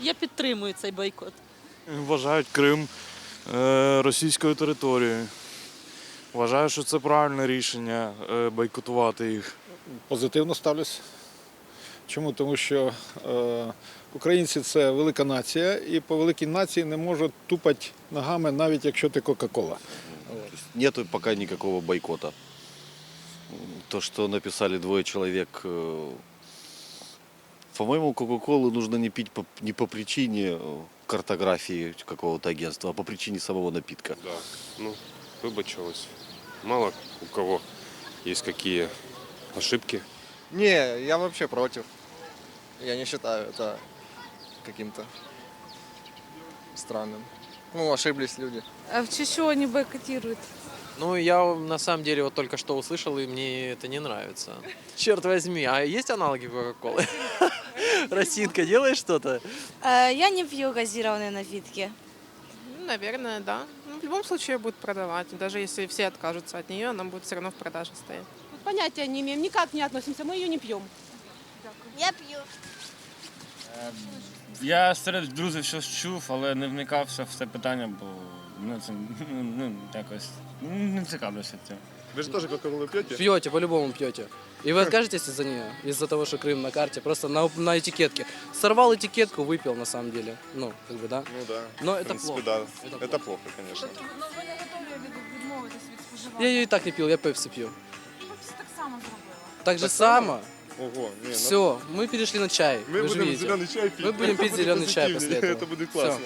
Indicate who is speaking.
Speaker 1: Я підтримую цей бойкот.
Speaker 2: Вважають Крим е, російською територією. Вважаю, що це правильне рішення е, бойкотувати їх.
Speaker 3: позитивно ставлюсь. Чому? Тому що е, українці це велика нація, і по великій нації не можуть тупати ногами, навіть якщо ти Кока-Кола.
Speaker 4: Нету пока никакого бойкота. То, что написали двое человек, э, по-моему, Кока-Колу нужно не пить по, не по причине э, картографии какого-то агентства, а по причине самого напитка.
Speaker 5: Да, ну, выбачилась. Мало у кого есть какие ошибки.
Speaker 6: Не, я вообще против. Я не считаю это каким-то странным. Ну, ошиблись люди.
Speaker 7: А в честь они бойкотируют?
Speaker 8: Ну, я на самом деле вот только что услышал, и мне это не нравится. Черт возьми, а есть аналоги Кока-Колы? Росинка, делаешь что-то?
Speaker 7: Э, Я не пью газированные напитки.
Speaker 9: Ну, Наверное, да. Ну, в любом случае будет продавать. Даже если все откажутся от нее, она будет все равно в продаже стоять.
Speaker 10: Понятия не имеем, никак не относимся, мы ее не пьем.
Speaker 7: Я пью.
Speaker 11: Я серед друзів щось чув, але не вникався в це питання, бо ну, це ну, якось ну, не цікавлюся цим.
Speaker 5: Вы же тоже Кока-Колу пьете?
Speaker 8: Пьете, по-любому пьете. И вы откажетесь из-за нее? Из-за того, что Крым на карте? Просто на, на этикетке. Сорвал этикетку, выпил на самом деле. Ну, как бы, да?
Speaker 5: Ну да.
Speaker 8: Но
Speaker 5: В
Speaker 8: это
Speaker 5: принципе,
Speaker 8: плохо.
Speaker 5: да.
Speaker 8: Это
Speaker 5: Это плохо, конечно.
Speaker 8: Я ее и так не пил, я пепси пью.
Speaker 10: Так само зробила.
Speaker 8: Так же
Speaker 5: Так
Speaker 8: само.
Speaker 5: Ого, не, ну,
Speaker 8: Все, мы перешли на чай.
Speaker 5: Мы
Speaker 8: вы же
Speaker 5: будем
Speaker 8: видите.
Speaker 5: зеленый чай пить.
Speaker 8: Мы будем
Speaker 5: Это
Speaker 8: пить
Speaker 5: будет
Speaker 8: зеленый чай после этого.
Speaker 5: Это будет
Speaker 8: Всё.
Speaker 5: классно.